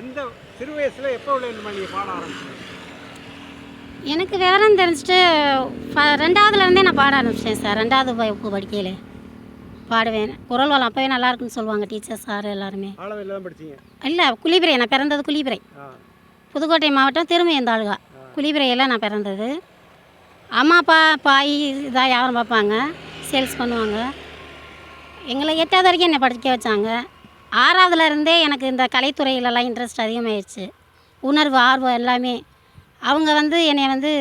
எந்த சிறு வயசில் எப்போ உள்ள நீங்கள் பாட ஆரம்பிச்சீங்க? எனக்கு விவரம் தெரிஞ்சுட்டு ரெண்டாவதுலேருந்தே நான் பாட ஆரம்பிச்சிட்டேன் சார். ரெண்டாவது வகுப்பு படிக்கையில் பாடுவேன். குரல் வளம் அப்போவே நல்லா இருக்குன்னு சொல்லுவாங்க டீச்சர் சார் எல்லாருமே. இல்லை குளிபிரை நான் பிறந்தது குளிபிரை புதுக்கோட்டை மாவட்டம் திருமையந்தாளுகா குளிபிரையில் நான் பிறந்தது. அம்மா அப்பா பாய் இதாக வியாபாரம் பார்ப்பாங்க. சேல்ஸ் பண்ணுவாங்க. எங்களை எட்டாவது வரைக்கும் என்னை படிக்க வச்சாங்க. ஆறாவதுல இருந்தே எனக்கு இந்த கலைத்துறையிலலாம் இன்ட்ரெஸ்ட் அதிகமாகிடுச்சு உணர்வு ஆர்வம் எல்லாமே. அவங்க வந்து என்னை வந்து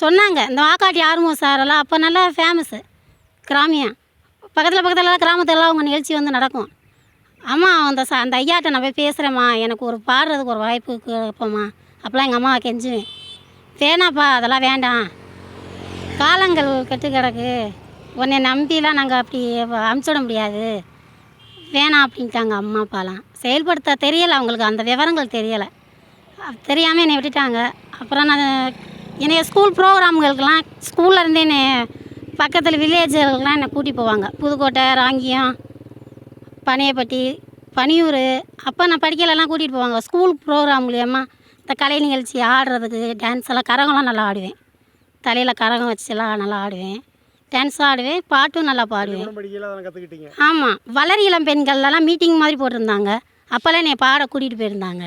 சொன்னாங்க இந்த வாக்காட்டி ஆர்வம் சார் எல்லாம் அப்போ நல்லா ஃபேமஸ்ஸு கிராமியம் பக்கத்தில் பக்கத்தில் கிராமத்துலலாம் அவங்க நிகழ்ச்சி வந்து நடக்கும். அம்மா அந்த சா அந்த ஐயாட்ட நான் போய் பேசுகிறேம்மா எனக்கு ஒரு பாடுறதுக்கு ஒரு வாய்ப்பு கேட்போம்மா அப்போலாம் எங்கள் அம்மாவை கெஞ்சுவேன். வேணாப்பா அதெல்லாம் வேண்டாம். காலங்கள் கெட்டு கிடக்கு. உன்னை நம்பிலாம் நாங்கள் அப்படி அமுச்சிட முடியாது. வேணாம் அப்படின்ட்டாங்க அம்மா அப்பாலாம். செயல்படுத்த தெரியலை அவங்களுக்கு அந்த விவரங்கள் தெரியலை. தெரியாமல் என்னை விட்டுட்டாங்க. அப்புறம் நான் என்னைய ஸ்கூல் ப்ரோக்ராம்களுக்கெல்லாம் ஸ்கூல்லேருந்தே என்னை பக்கத்தில் வில்லேஜுகளுக்கெல்லாம் என்னை கூட்டி போவாங்க. புதுக்கோட்டை ராங்கியம் பனையப்பட்டி பனியூர். அப்போ நான் படிக்கலலாம் கூட்டிகிட்டு போவாங்க. ஸ்கூல் ப்ரோக்ராம் மூலியமாக இந்த கலை நிகழ்ச்சி ஆடுறதுக்கு டான்ஸ் எல்லாம் கரகம்லாம் நல்லா ஆடுவேன். தலையில் கரகம் வச்சுலாம் நல்லா ஆடுவேன். டான்ஸும் ஆடுவேன் பாட்டும் நல்லா பாடுவேன். ஆமாம் வளர் இளம் பெண்கள்லாம் மீட்டிங் மாதிரி போட்டிருந்தாங்க. அப்போல்லாம் என்னை பாட கூட்டிகிட்டு போயிருந்தாங்க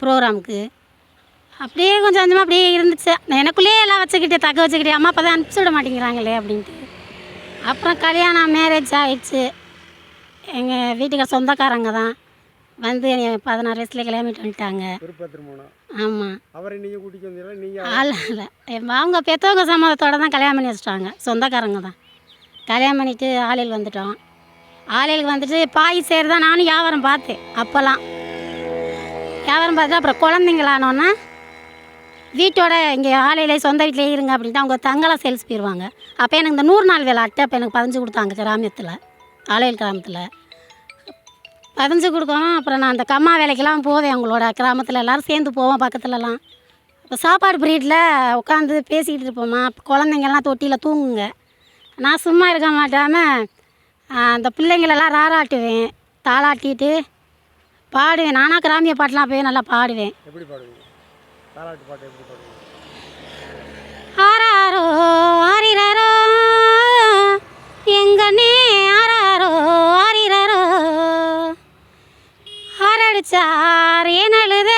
ப்ரோக்ராமுக்கு அப்படியே கொஞ்சம் கொஞ்சமாக அப்படியே இருந்துச்சு. எனக்குள்ளேயே எல்லாம் வச்சுக்கிட்டு தக்க வச்சுக்கிட்டு அம்மா அப்பா தான் அனுப்பிச்சி விட மாட்டேங்கிறாங்களே அப்படின்ட்டு. அப்புறம் கல்யாணம் மேரேஜ் ஆயிடுச்சு. எங்கள் வீட்டுக்கு சொந்தக்காரங்க தான். வந்து என்னை பதினாறு வயசுல கல்யாணம் பண்ணிட்டு வந்துட்டாங்க ஆமாம் அவரை நீங்கள் கூட்டிட்டு வந்தீங்களா? நீங்கள் ஆள் இல்லை. அவங்க பெற்றவங்க சம்மதத்தோட தான் கல்யாணம் பண்ணி வச்சிட்டாங்க. சொந்தக்காரங்க தான். கல்யாணம் பண்ணிட்டு ஆலையில் வந்துட்டோம். ஆலையில் வந்துட்டு பாய் சேர் தான் நானும் வியாபாரம் பார்த்தேன். அப்போல்லாம் வியாபாரம் பார்த்து அப்புறம் குழந்தைங்களானோன்னா வீட்டோட இங்கே ஆலையிலே சொந்த வீட்டிலே இருங்க அப்படின்ட்டு அவங்க தங்கலாம் சேல்ஸ் போயிடுவாங்க அப்போ எனக்கு இந்த நூறு நாள் வேலை அட்டை அப்போ எனக்கு பதிஞ்சு கொடுத்தாங்க கிராமத்தில். ஆலையில் கிராமத்தில். பதிஞ்சு கொடுக்கணும். அப்புறம் நான் அந்த கம்மா வேலைக்கெல்லாம் போவேன் அவங்களோட கிராமத்தில். எல்லோரும் சேர்ந்து போவோம் பக்கத்துலலாம். இப்போ சாப்பாடு பீரியடில் உட்காந்து பேசிக்கிட்டு இருப்போம்மா குழந்தைங்கள்லாம் தொட்டியில் தூங்குங்க. நான் சும்மா இருக்க மாட்டாமல் அந்த பிள்ளைங்களெல்லாம் ராராட்டுவேன். தாளாட்டிட்டு பாடுவேன். நானாக கிராமிய பாட்டெலாம் போய் நல்லா பாடுவேன். எப்படி பாடுவீங்க? தாளாட்டு பாட்டு எப்படி பாடுவீங்க? அடிச்சாரே ஏன் அழுத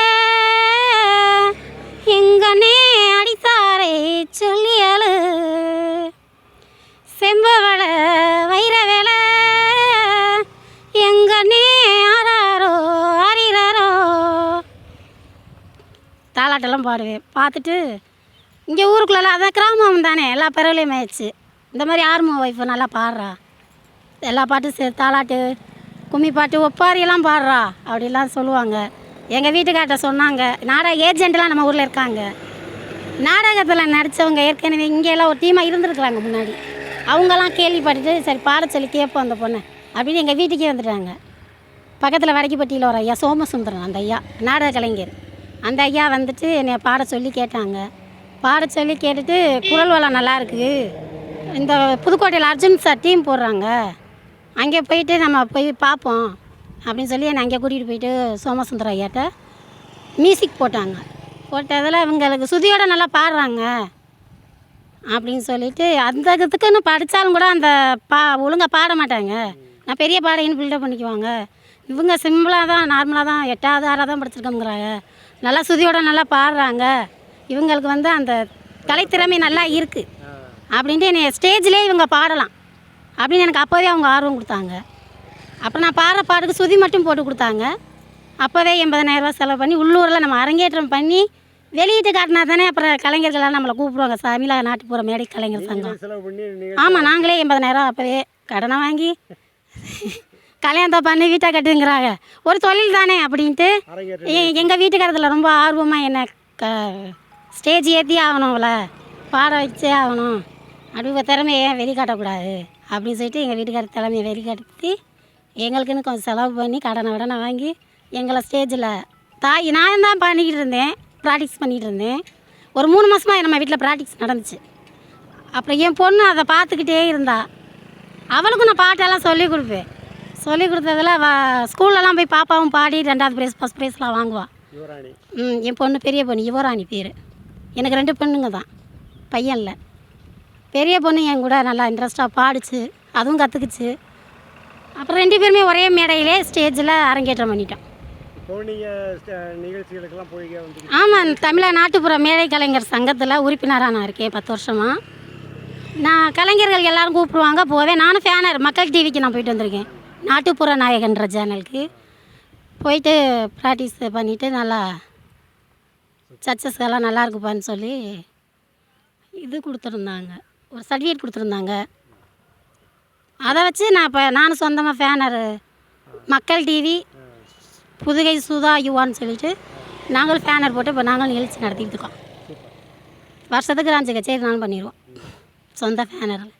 அடித்தாரே அடித்தாரை சொல்லி அழு. செம்பவள வைரவேல. எங்கண்ணே ஆராரோ ஆரிரரோ தாலாட்டெல்லாம் பாடுவேன். பார்த்துட்டு இங்கே ஊருக்குள்ளலாம் அதான் கிராமம் தானே. எல்லா பறவையும் ஆயிடுச்சு இந்த மாதிரி ஆர்மோ ஒய்ஃபு நல்லா பாடுறா. எல்லா பாட்டும் சே தாலாட்டு கும்மி பாட்டு ஒப்பாரியெல்லாம் பாடுறா அப்படிலாம் சொல்லுவாங்க. எங்கள் வீட்டுக்கார்ட்ட சொன்னாங்க நாடக ஏஜென்ட்லாம் நம்ம ஊரில் இருக்காங்க. நாடகத்தில் நடித்தவங்க ஏற்கனவே இங்கெல்லாம் ஒரு டீமாக இருந்திருக்கிறாங்க முன்னாடி. அவங்கெல்லாம் கேள்விப்பட்டுட்டு சரி பாட சொல்லி கேட்போம் அந்த பொண்ணை அப்படின்னு எங்கள் வீட்டுக்கே வந்துட்டாங்க. பக்கத்தில் வடக்கிப்பட்டியில் ஒரு ஐயா சோமசுந்தரம் அந்த ஐயா நாடக கலைஞர். அந்த ஐயா வந்துட்டு என்னை பாட சொல்லி கேட்டாங்க. பாட சொல்லி கேட்டுட்டு குரல் வளம் நல்லாயிருக்கு இந்த புதுக்கோட்டையில் அர்ஜுன் சார் டீம் போடுறாங்க. அங்கே போயிட்டு நம்ம போய் பார்ப்போம் அப்படின்னு சொல்லி என்னை அங்கே கூட்டிகிட்டு போயிட்டு சோமசுந்தரம் ஐயாட்ட மியூசிக் போட்டாங்க. போட்டதில் இவங்களுக்கு சுதியோட நல்லா பாடுறாங்க அப்படின்னு சொல்லிட்டு அந்த இதுக்குன்னு படித்தாலும் கூட அந்த பா ஒழுங்காக பாட மாட்டாங்க. நான் பெரிய பாடகின்னு பில்டப் பண்ணிக்குவாங்க. இவங்க சிம்பிளாக தான் நார்மலாக தான் எட்டாவது ஆறாவது தான் படிச்சிருக்கோங்கிறாங்க நல்லா சுதியோட நல்லா பாடுறாங்க. இவங்களுக்கு வந்து அந்த கலைத்திறமை நல்லா இருக்குது அப்படின்ட்டு என்னை ஸ்டேஜ்லேயே இவங்க பாடலாம். அப்படின்னு எனக்கு அப்போவே அவங்க ஆர்வம் கொடுத்தாங்க. அப்புறம் நான் பாடுற பாட்டுக்கு சுதி மட்டும் போட்டு கொடுத்தாங்க. அப்போவே எண்பதனாயிரரூபா செலவு பண்ணி உள்ளூரில் நம்ம அரங்கேற்றம் பண்ணி வெளியிட்டு காட்டினா தானே அப்புறம் கலைஞர்கள்லாம் நம்மளை கூப்பிடுவாங்க. சாமிலா நாட்டுப்புற மேடை கலைஞர் சங்கம். ஆமாம் நாங்களே எண்பதனாயிரம் அப்போவே கடனை வாங்கி கல்யாணத்தை பண்ணி வீட்டை கட்டுங்கிறாங்க. ஒரு தொழில் தானே அப்படின்ட்டு எங்கள் வீட்டுக்காரத்தில் ரொம்ப ஆர்வமாக என்ன க ஸ்டேஜ் ஏற்றி ஆகணும் அவளை பாட வச்சே ஆகணும். அப்படி உங்கள் திறமையை வெளிக்காட்டக்கூடாது? அப்படின்னு சொல்லிட்டு எங்கள் வீட்டுக்கார திறமையை வெளிக்காட்டி எங்களுக்குன்னு கொஞ்சம் செலவு பண்ணி கடனை உடனே வாங்கி எங்களை ஸ்டேஜில் தாய் நான் தான் பண்ணிக்கிட்டு இருந்தேன் ப்ராக்டிஸ் பண்ணிகிட்டு இருந்தேன். ஒரு மூணு மாதமாக நம்ம வீட்டில் ப்ராக்டிஸ் நடந்துச்சு. அப்புறம் என் பொண்ணு அதை பார்த்துக்கிட்டே இருந்தா. அவளுக்கும் நான் பாட்டெல்லாம் சொல்லி கொடுப்பேன். சொல்லி கொடுத்ததில் வ ஸ்கூல்லலாம் போய் பாப்பாவும் பாடி ரெண்டாவது ப்ரைஸ் ஃபஸ்ட் ப்ரைஸ்லாம் வாங்குவாள் ம் என் பொண்ணு பெரிய பொண்ணு யுவராணி பேர். எனக்கு ரெண்டு பொண்ணுங்க தான். பையன் இல்லை. பெரிய பொண்ணு என் கூட நல்லா இன்ட்ரெஸ்ட்டாக பாடிச்சு அதுவும் கற்றுக்குச்சு அப்புறம் ரெண்டு பேருமே ஒரே மேடையிலே ஸ்டேஜில் அரங்கேற்றம் பண்ணிட்டோம். ஆமாம் தமிழ நாட்டுப்புற மேடை கலைஞர் சங்கத்தில் உறுப்பினராக நான் இருக்கேன் பத்து வருஷமாக நான் கலைஞர்கள் எல்லாரும் கூப்பிடுவாங்க போவேன். நானும் ஃபேனர் மக்கள் டிவிக்கு நான் போயிட்டு வந்திருக்கேன். நாட்டுப்புற நாயகன்ற சேனலுக்கு போயிட்டு ப்ராக்டிஸ் பண்ணிவிட்டு நல்லா சக்ஸஸ் எல்லாம் நல்லா இருக்குப்பான்னு சொல்லி இது கொடுத்துருந்தாங்க. ஒரு சர்டிஃபிகேட் கொடுத்துருந்தாங்க. அதை வச்சு நான் இப்போ நானும் சொந்தமாக ஃபேனர் மக்கள் டிவி புதுகை சுதா யுவான்னு சொல்லிட்டு நாங்களும் ஃபேனர் போட்டு இப்போ நாங்களும் நிகழ்ச்சி நடத்திட்டு இருக்கோம். வருஷத்துக்கு அஞ்சு கச்சேரி நானும் பண்ணிடுவோம். சொந்த ஃபேனரில்